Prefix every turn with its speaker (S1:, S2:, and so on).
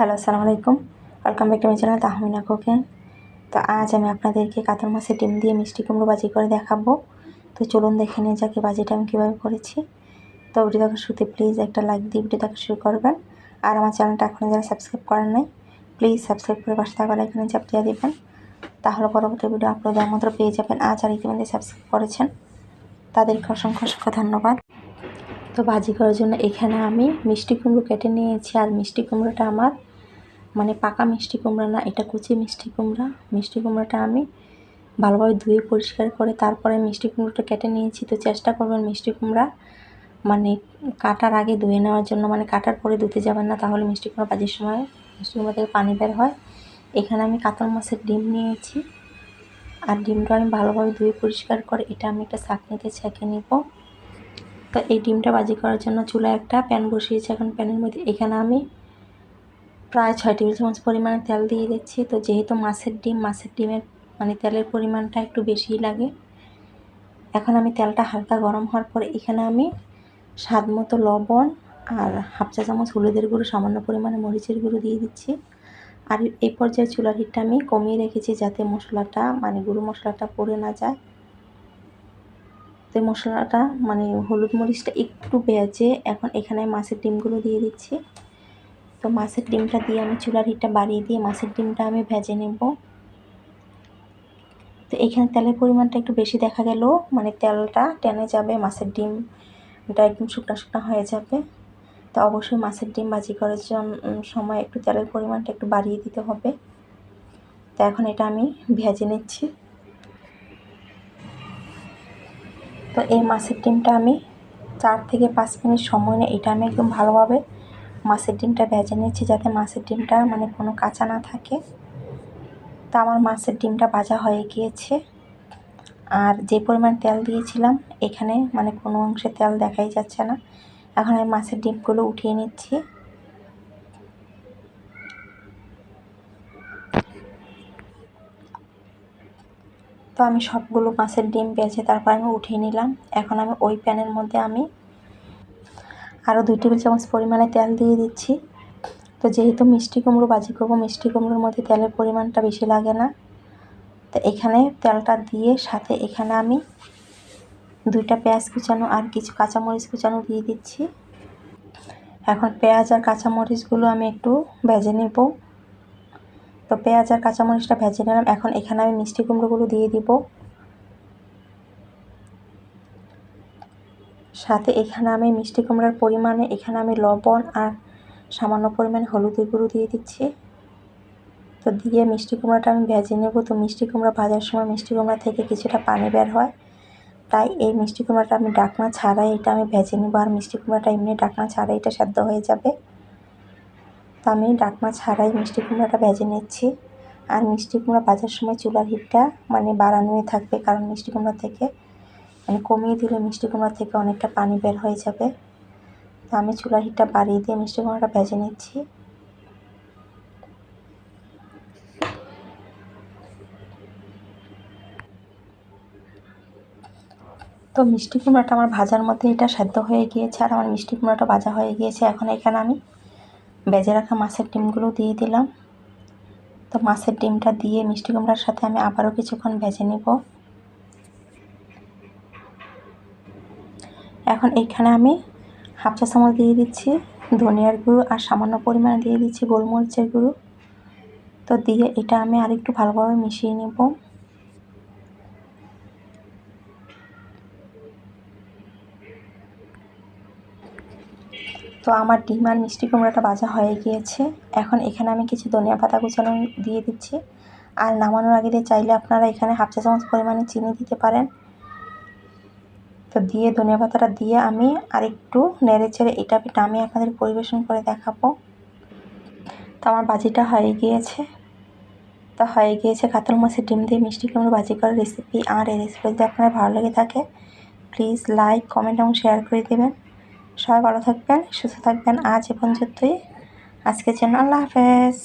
S1: Hello, আসসালামু আলাইকুম। Welcome back to my channel Tahmina cooking তো আজ আমি আপনাদেরকে কাতল মাছের ডিম দিয়ে মিষ্টি কুমড়ো বাজি করে দেখাবো। তো চলুন দেখে নিয়ে যাকে বাজিটা আমি কীভাবে করেছি। তো ভিডিও দেখা শুরুতে প্লিজ একটা লাইক দিয়ে ভিডিও দেখা শুরু করবেন। আর আমার চ্যানেলটা এখনও যারা সাবস্ক্রাইব করেন নাই প্লিজ সাবস্ক্রাইব করে পাশে থাকা এখানে চাপ দিয়ে দেবেন। তাহলে পরবর্তী ভিডিও আপলোড দেওয়ার মতো পেয়ে যাবেন। আজ আর ইতিমধ্যে সাবস্ক্রাইব করেছেন। তাদেরকে অসংখ্য অসংখ্য ধন্যবাদ। তো ভাজি করার জন্য এখানে আমি মিষ্টি কুমড়ো কেটে নিয়েছি। আর মিষ্টি কুমড়োটা আমার মানে পাকা মিষ্টি কুমড়া না, এটা কুচি মিষ্টি কুমড়া। মিষ্টি কুমড়াটা আমি ভালোভাবে ধুয়ে পরিষ্কার করে তারপরে মিষ্টি কুমড়োটা কেটে নিয়েছি। তো চেষ্টা করবেন মিষ্টি কুমড়া মানে কাটার আগে ধুয়ে নেওয়ার জন্য। মানে কাটার পরে ধুতে যাবেন না, তাহলে মিষ্টি কুমড়া ভাজির সময় মিষ্টি কুমড়া থেকে পানি বের হয়। এখানে আমি কাতল মাছের ডিম নিয়েছি। আর ডিমটা আমি ভালোভাবে ধুয়ে পরিষ্কার করে এটা আমি একটা নিতে ছেঁকে নিব। তো এই ডিমটা বাজি করার জন্য চুলায় একটা প্যান বসিয়েছি। এখন প্যানের মধ্যে এখানে আমি প্রায় ছয় টেবিল চামচ পরিমাণে তেল দিয়ে দিচ্ছি। তো যেহেতু মাছের ডিম, মাছের ডিমের মানে তেলের পরিমাণটা একটু বেশিই লাগে, এখন আমি তেলটা হালকা গরম হওয়ার পরে এখানে আমি স্বাদ মতো লবণ আর হাফ চা চামচ হলুদের গুঁড়ো, সামান্য পরিমাণে মরিচের গুঁড়ো দিয়ে দিচ্ছি। আর এই পর্যায়ে চুলার হিটটা আমি কমিয়ে রেখেছি যাতে মশলাটা মানে গুঁড়ো মশলাটা পড়ে না যায়। তো মশলাটা মানে হলুদ মরিচটা একটু বেজে এখন এখানে মাছের ডিমগুলো দিয়ে দিচ্ছি। তো মাছের ডিমটা দিয়ে আমি চুলার হিটটা বাড়িয়ে দিয়ে মাছের ডিমটা আমি ভেজে নেব। তো এখানে তেলের পরিমাণটা একটু বেশি দেখা গেল মানে তেলটা টেনে যাবে, মাছের ডিমটা একদম শুকনো শুকনো হয়ে যাবে। তো অবশ্যই মাছের ডিম ভাজি করার সময় একটু তেলের পরিমাণটা একটু বাড়িয়ে দিতে হবে। তো এখন এটা আমি ভেজে নিচ্ছি। তো এই মাছের ডিমটা আমি চার থেকে পাঁচ মিনিট সময় নিয়ে, এটা আমি একদম ভালোভাবে মাছের ডিমটা ভেজে নিচ্ছি যাতে মাছের ডিমটা মানে কোনো কাঁচা না থাকে। তো আমার মাছের ডিমটা ভাজা হয়ে গিয়েছে। আর যে পরিমাণ তেল দিয়েছিলাম, এখানে মানে কোনো অংশে তেল দেখাই যাচ্ছে না। এখন আমি মাছের ডিমগুলো উঠিয়ে নিচ্ছি। তো আমি সবগুলো মাছের ডিম বেজে তারপর আমি উঠিয়ে নিলাম। এখন আমি ওই প্যানের মধ্যে আমি আরও দুই টেবিল চামচ পরিমাণে তেল দিয়ে দিচ্ছি। তো যেহেতু মিষ্টি কুমড়ো বাজি করব, মিষ্টি কুমড়োর মধ্যে তেলের পরিমাণটা বেশি লাগে না। তো এখানে তেলটা দিয়ে সাথে এখানে আমি দুইটা পেঁয়াজ কুচানো আর কিছু কাঁচামরিচ কুচানো দিয়ে দিচ্ছি। এখন পেঁয়াজ আর কাঁচামরিচগুলো আমি একটু ভেজে নেব। তো পেঁয়াজ আর কাঁচামরিচটা ভেজে নিলাম। এখন এখানে আমি মিষ্টি কুমড়োগুলো দিয়ে দিব। সাথে এখানে আমি মিষ্টি কুমড়ার পরিমাণে, এখানে আমি লবণ আর সামান্য পরিমাণে হলুদের গুঁড়ো দিয়ে দিচ্ছি। তো দিয়ে মিষ্টি কুমড়াটা আমি ভেজে নেব। তো মিষ্টি কুমড়া ভাজার সময় মিষ্টি কুমড়া থেকে কিছুটা পানি বের হয়। তাই এই মিষ্টি কুমড়াটা আমি ডাকনা ছাড়াই এটা আমি ভেজে নেব। আর মিষ্টি কুমড়াটা এমনি ডাকনা ছাড়াই এটা সেদ্ধ হয়ে যাবে। তো আমি ডাকনা ছাড়াই মিষ্টি কুমড়াটা ভেজে নিচ্ছি। আর মিষ্টি কুমড়া ভাজার সময় চুলার হিটটা মানে বাড়ানোই থাকবে কারণ মিষ্টি কুমড়া থেকে মানে কমিয়ে দিলে মিষ্টি কুমড়া থেকে অনেকটা পানি বের হয়ে যাবে। তো আমি চুলার হিটটা বাড়িয়ে দিয়ে মিষ্টি কুমড়াটা ভেজে নিচ্ছি। তো মিষ্টি কুমড়াটা আমার ভাজার মধ্যে এটা সেদ্ধ হয়ে গিয়েছে আর আমার মিষ্টি কুমড়াটা ভাজা হয়ে গিয়েছে। এখন এখানে আমি বেজে রাখা মাছের ডিমগুলো দিয়ে দিলাম। তো মাছের ডিমটা দিয়ে মিষ্টি কুমড়ার সাথে আমি আবারও কিছুক্ষণ ভেজে নিব। এখন এইখানে আমি হাফ চা চামচ দিয়ে দিচ্ছি, ধনিয়ার গুঁড়ো আর সামান্য পরিমাণে দিয়ে দিচ্ছি গোলমরিচের গুঁড়ো। তো দিয়ে এটা আমি আরেকটু ভালোভাবে মিশিয়ে নেব। তো আমার ডিম আর মিষ্টি কুমড়াটা ভাজা হয়ে গিয়েছে। এখন এখানে আমি কিছু ধনিয়া পাতা কুচানো দিয়ে দিচ্ছি। আর নামানোর আগে দিয়ে চাইলে আপনারা এখানে হাফ চা চামচ পরিমাণে চিনি দিতে পারেন। তো দিয়ে ধনিয়া পাতাটা দিয়ে আমি আরেকটু নেড়ে চেড়ে এটা আমি আপনাদের পরিবেশন করে দেখাবো। তো আমার বাজিটা হয়ে গিয়েছে। তো হয়ে গিয়েছে কাতল মাছের ডিম দিয়ে মিষ্টি কুমড়ো বাজি করার রেসিপি আর এই রেসিপি যদি আপনার ভালো লেগে থাকে প্লিজ লাইক কমেন্ট এবং শেয়ার করে দেবেন। সবাই ভালো থাকবেন, সুস্থ থাকবেন। আজ এ পর্যন্তই। আজকের জন্য আল্লাহ হাফেজ।